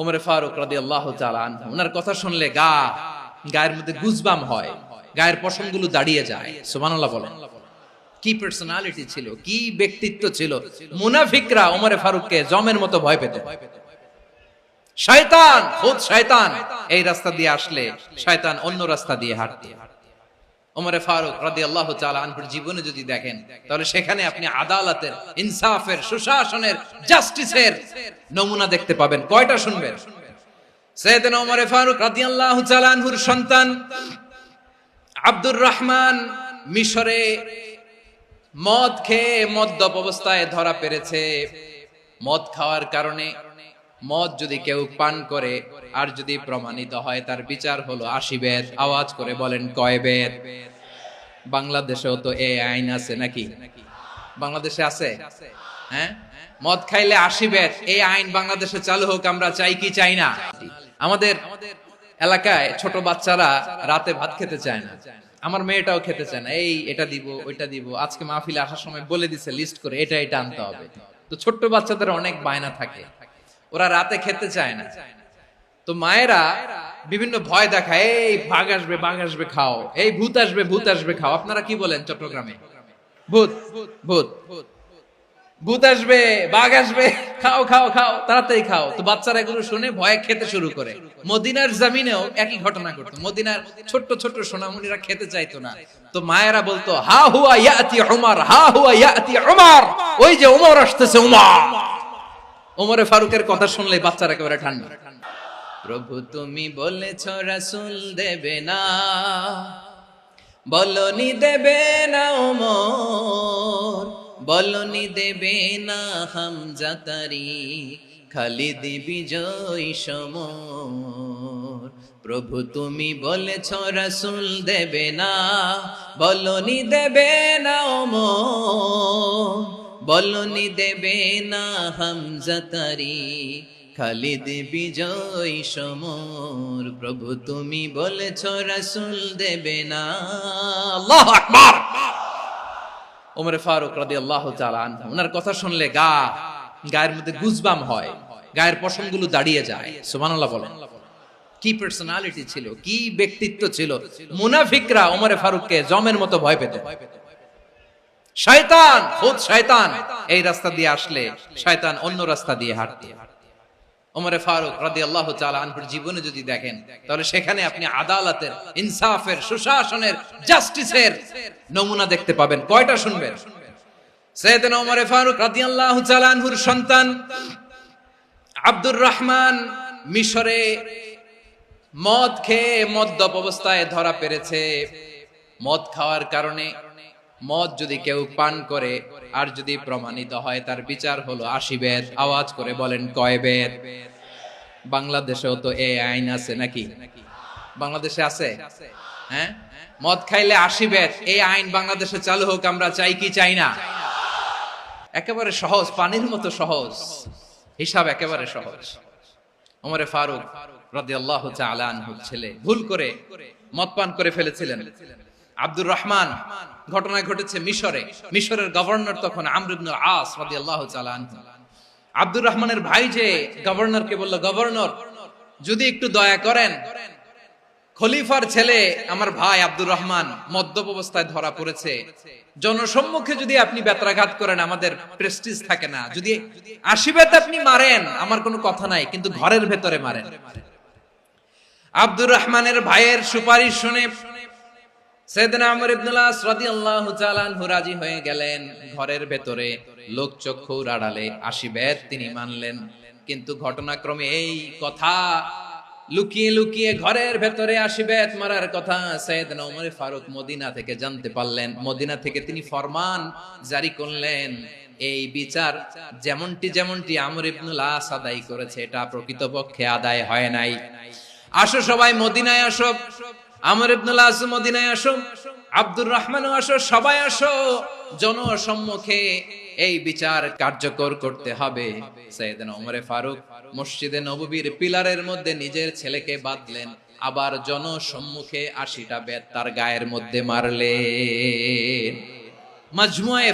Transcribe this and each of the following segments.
ওমরে ফারুক রাদি আল্লাহ ওনার কথা শুনলে গা, গায়ের মধ্যে গুজবাম হয়, গায়ের পশমগুলো দাঁড়িয়ে যায়, সুবহানাল্লাহ বলেন। কি পার্সোনালিটি ছিল, কি ব্যক্তিত্ব ছিল? মুনাফিকরা ওমরে ফারুককে জমের মতো ভয় পেত। শয়তান খুদ শয়তান, এই রাস্তা দিয়ে আসলে শয়তান অন্য রাস্তা দিয়ে হাঁটতে। ওমরে ফারুক রাদি আল্লাহ আনহুর জীবনে যদি দেখেন, তাহলে সেখানে আপনি আদালতের, ইনসাফের, সুশাসনের, জাস্টিসের নমুনা দেখতে পাবেন। কয়টা শুনবেন? সৈয়দনা ওমরে ফারুক রাদি আল্লাহ আনহুর সন্তান আব্দুর রহমান মিশরে মদ খেয়ে মদ্যপ অবস্থায় ধরা পেরেছে। মদ খাওয়ার কারণে মদ যদি কেউ পান করে, আর যদি প্রমাণিত হয় তার বিচার হলো আশি বেদ। আওয়াজ করে বলেন, কয় বেদ? বাংলাদেশেও তো এই আইন আছে নাকি? বাংলাদেশে আছে? হ্যাঁ? মদ খাইলে আশি বেদ। এই আইন বাংলাদেশে চালু হোক, আমরা চাই কি চাই না? আমাদের এলাকায় ছোট বাচ্চারা রাতে ভাত খেতে চায় না। আমার মেয়েটাও খেতে চায় না। এই, এটা দিব, ওইটা দিব। আজকে মাহফিলে আসার সময় বলে দিছে লিস্ট করে এটা এটা আনতে হবে। তো ছোট্ট বাচ্চাদের অনেক বায়না থাকে। ওরা রাতে খেতে চায় না। তো মায়েরা বিভিন্ন ভয় দেখায়, এই বাঘ আসবে বাঘ আসবে, খাও। এই ভূত আসবে ভূত আসবে, খাও। আপনারা কি বলেন চট্টগ্রামে? ভূত ভূত ভূত আসবে, বাঘ আসবে, খাও খাও খাও, তাড়াতাড়ি খাও। তো বাচ্চারা এগুলো শুনে ভয়ে খেতে শুরু করে। মদিনার জামিনেও একই ঘটনা ঘটতো। মদিনার ছোট্ট ছোট্ট সোনামণিরা খেতে চাইতো না। তো মায়েরা বলতো, হা হুয়া ইয়াতি উমার, হা হুয়া ইয়াতি উমার। ওই যে উমর আসতেছে, উমার। ওমরে ফারুকের কথা শুনলে বাচ্চারা একেবারে ঠান্ডা। প্রভু তুমি বলেছ, রাসূল দেবে না। বলনি দেবে না ওমর। বলনি দেবে না হামজাতারি খালিদ বিজয় সমর। প্রভু তুমি বলেছ, রাসূল দেবে না। বলনি দেবে না ওমর। বলনি দেবে না হামজাতারি খালিদ বিজয় সমর, প্রভু তুমি বলেছ রাসূল দেবে না। আল্লাহু আকবার! ওমরে ফারুক তাআলা আনহু, ওনার কথা শুনলে গা, গায়ের মধ্যে গুজবাম হয়, গায়ের পশমগুলো দাঁড়িয়ে যায়। সুবহানাল্লাহ বলেন। কি পার্সোনালিটি ছিল, কি ব্যক্তিত্ব ছিল? মুনাফিকরা ওমরে ফারুককে জমের মতো ভয় পেত। শয়তান, খুদ শয়তান। এই রাস্তা দিয়ে আসলে শয়তান অন্য রাস্তা দিয়ে হাঁটতে ওমরে ফারুক রাদি আল্লাহ আনহুর জীবনে যদি দেখেন, তাহলে সেখানে আপনি আদালতের, ইনসাফের, সুশাসনের, জাস্টিসের নমুনা দেখতে পাবেন। কয়টা শুনবেন? সৈয়দনা ওমরে ফারুক রাদি আল্লাহ আনহুর সন্তান আব্দুর রহমান মিশরে মদ খেয়ে মদ্যপ অবস্থায় ধরা পেরেছে। মদ খাওয়ার কারণে মদ যদি কেউ পান করে, আর যদি প্রমাণিত হয় তার বিচার হলো আশি বেদ। আওয়াজ করে বলেন, কয় বেদ? বাংলাদেশেও তো এই আইন আছে নাকি? বাংলাদেশে আছে? হ্যাঁ? মদ খাইলে আশি বেদ। এই আইন বাংলাদেশে চালু হোক, আমরা চাই কি চাই না? একেবারে সহজ, পানির মতো সহজ। হিসাব একেবারে সহজ। ওমরে ফারুক রাদিয়াল্লাহু তাআলা আনহু ছেলে ভুল করে মদ পান করে ফেলেছিলেন। আব্দুর রহমান ঘটনা ঘটেছে মিশরে। মিশরের গভর্নর তখন আমর ইবনুল আস রাদিয়াল্লাহু তাআলা আনহু। আব্দুর রহমানের ভাই যে গভর্নরকে বলল, গভর্নর, যদি একটু দয়া করেন, খলিফার ছেলে আমার ভাই আব্দুর রহমান মদ্যপ অবস্থায় ধরা পড়েছে। জনসম্মুখে যদি আপনি বেত্রাঘাত করেন, আমাদের প্রেস্টিজ থাকে না। যদি আশীর্বাদ আপনি মারেন, আমার কোনো কথা নাই, কিন্তু ঘরের ভেতরে মারেন। আব্দুর রহমানের ভাইয়ের সুপারিশ শুনে সেদিন আমর রাজি হয়ে গেলেন। ঘরের ভেতরে লোক চক্ষুর আড়ালে আশীর্বাদ তিনি মানলেন। কিন্তু ঘটনাক্রমে এই কথা লুকিয়ে লুকিয়ে ঘরের ভেতরে মারার কথা ফারুক মদিনা থেকে জানতে পারলেন। মদিনা থেকে তিনি ফরমান জারি করলেন। এই বিচার যেমনটি যেমনটি আমর আদায় করেছে, এটা প্রকৃতপক্ষে আদায় হয় নাই। আসো সবাই মদিনায় আসো। আমর ইবনুল আস মদিনায় আসো, আব্দুর রহমানও আসো, সবাই আসো। জনসম্মুখে এই বিচার কার্যকর করতে হবে। ওমরে ফারুক মসজিদে নববীর পিলারের মধ্যে নিজের ছেলেকে বাঁধলেন, আবার জনসম্মুখে আশিটা বেদ তার গায়ের মধ্যে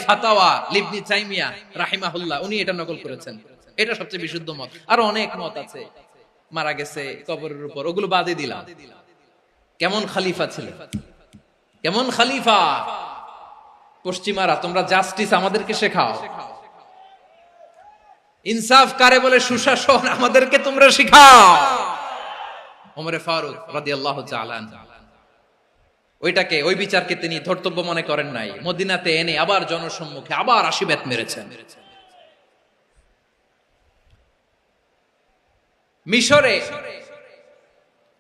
ফাতাওয়া লিবনি তাইমিয়া রাহিমাহুল্লাহ, উনি এটা নকল করেছেন। এটা সবচেয়ে বিশুদ্ধ মত। আর অনেক মত আছে। মারা গেছে কবরের উপর, ওগুলো বাদে দিলাম। কেমন খালিফা ছিল? কেমন খালিফা? পশ্চিমারা, তোমরা জাস্টিস আমাদেরকে শেখাও। ইনসাফ কারে বলে? সুশাসন আমাদেরকে তোমরা শিখাও। ওমরে ফারুক রাদিয়াল্লাহু তাআলা ওইটাকে, ওই বিচারকে তিনি ধর্তব্য মনে করেন নাই। মদিনাতে এনে আবার জনসম্মুখে আবার আশীর্বাদ মেরেছেন। মিশরে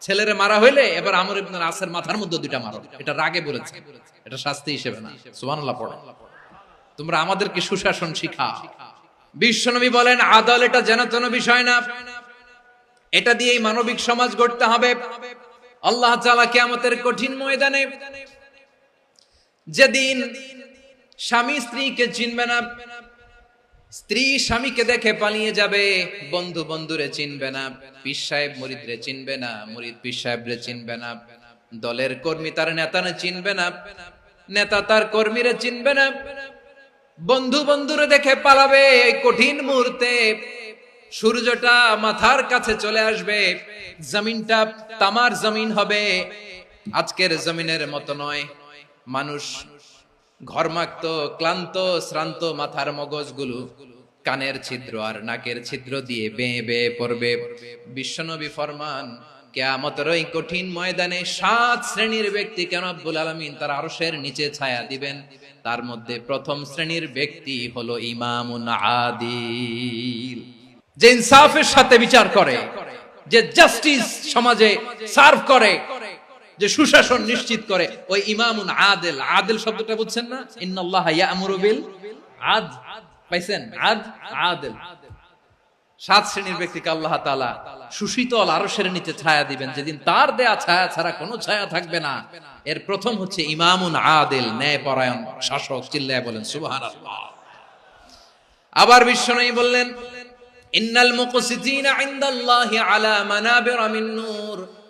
ছেলেরে মারা হইলে এবার আমর ইবনুল আসের মাথার মধ্যে দুইটা মারো। এটা রাগে বলেছে। এটা শাস্তি হিসেবে না। সুবহানাল্লাহ, পড়ো। তোমরা আমাদেরকে সুশাসন শিখা বিশ্বনবী বলেন, আদল এটা যেন তেন বিষয় না। এটা দিয়েই মানবিক সমাজ গড়তে হবে। আল্লাহ তাআলা কিয়ামতের কঠিন ময়দানে যেদিন স্বামী স্ত্রীকে চিনবে না স্ত্রী স্বামীকে দেখে পালিয়ে যাবে, বন্ধু বন্ধুরে চিনবে না, পীর সাহেব মুরিদরে চিনবে না, মুরিদ পীর সাহেবরে চিনবে না, দলের কর্মী তার নেতারে চিনবে না, নেতা তার কর্মীরে চিনবে না, বন্ধু বন্ধুরে দেখে পালাবে কঠিন মুহূর্তে, সূর্যটা মাথার কাছে চলে আসবে, জমিনটা তামার জমিন হবে, আজকের জমিনের মতো নয়, মানুষ ঘরমাক্ত, ক্লান্ত, শ্রান্ত মাথার মগজগুলো, কানের ছিদ্র আর নাকের ছিদ্র দিয়ে বেয়ে বেয়ে পড়বে। বিশ্বনবী ফরমান, কেয়ামতের ওই কঠিন ময়দানে সাত শ্রেণির ব্যক্তি কেন আব্বুল আলমিন তার আরশের নিচে ছায়া দিবেন? তার মধ্যে প্রথম শ্রেণির ব্যক্তি হলো ইমামুন আদিল। যে ইনসাফের সাথে বিচার করে, যে জাস্টিস সমাজে সার্ভ করে যে সুশাসন নিশ্চিত করে, ওই ইমামুন আদেল। আদেল শব্দটা বুঝছেন না? ইন্নাল্লাহ ইয়ামুরু আদ। পাইছেন? আদ? আদেল। সাত শ্রেণির ব্যক্তিকে আল্লাহ তাআলা সুশীতল আরশের নিচে ছায়া দিবেন। যেদিন তার দেয়া ছায়া ছাড়া কোনো ছায়া থাকবে না। এর প্রথম হচ্ছে ইমামুন আদেল ন্যায় পরায়ণ শাসক। চিল্লায় বলেন, সুবহানাল্লাহ। আবার বিশ্বনবী বললেন, ইন্নাল মুকসিতিনা ইনদাল্লাহি আলা মানাবিরা মিন নূর।